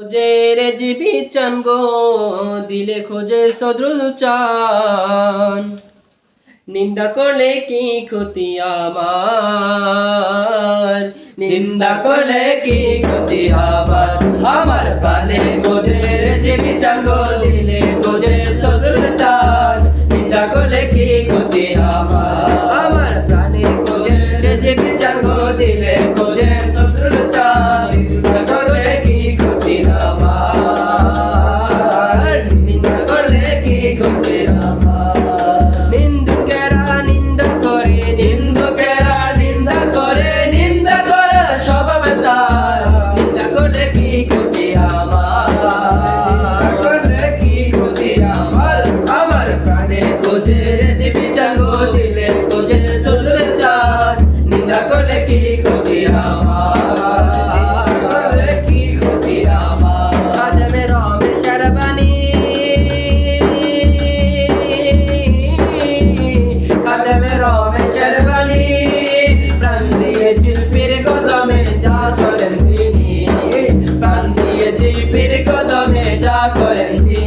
খোঁজে রে জিবি চান গো, দিলে খোঁজে সদরুল চান। নিন্দা করলে কি ক্ষতি আমার? নিন্দা করলে কি ক্ষতি আমার? আমার প্রাণে খোঁজে রে জিবি চান গো, দিলে খোঁজে সদরুল চান। নিন্দা করলে কি ক্ষতি আমার? আমার প্রাণে খোঁজে রে জিবি চান গো, দিলে খোঁজে সদরুল চান। নিন্দা করলে কি খোঁজের জীবী চাঙ্গ দিলে খোঁজে চলবে চার নিন্দা করলে কি ক্ষতি আমার? কি ক্ষতি আমার? আদমে রবে সারবানি কালেমে রবে কদমে যা করেন তিনি। প্রাণ দিয়েছি কদমে যা করেন তিনি।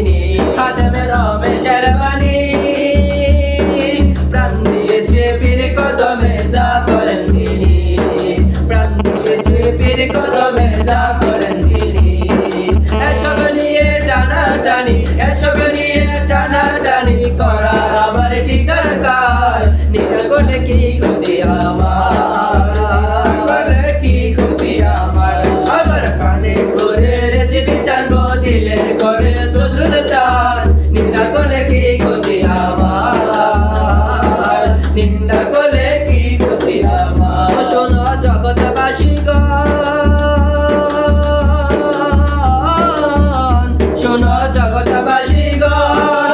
তোরা আমার কি দরকার? নিকট কি খুদি আমার? কি খুদি আমার? আমার কানে করে রেজি বিচাঙ্গ দিলে করে সুদুর চান নিন্দা করে কি খুদি আমার? নিন্দা করে কি খুদি আমার? শোনো জগৎবাসী শোনো জগৎবাসী গণ।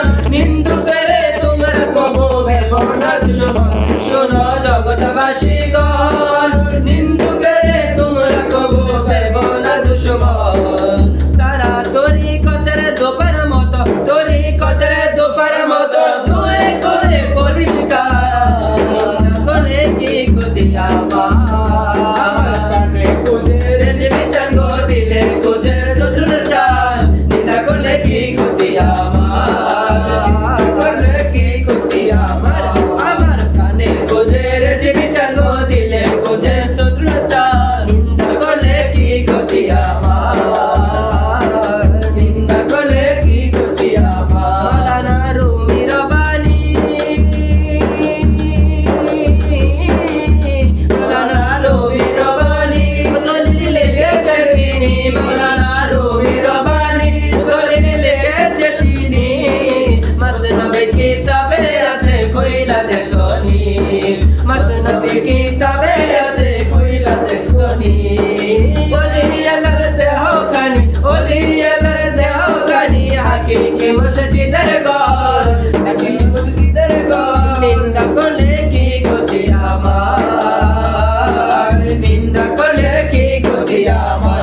আমার? নিন্দা করলে কি গতি আমার?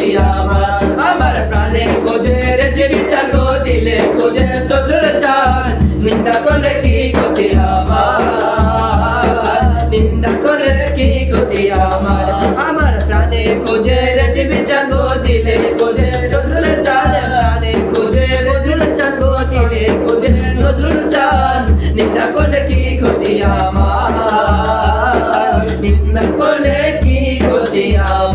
তুমি আমার আমার প্রাণে খোঁজের যে বিচার দিলে খোঁজে শত্রুর চান। নিন্দা করলে কি ক্ষতি আমার? নিন্দা করলে কি ক্ষতি আমার? আমার প্রাণে খোঁজের যে বিচার দিলে খোঁজে নিন্দা করলে কি ক্ষতি আমার? নিন্দা করলে কি ক্ষতি আমার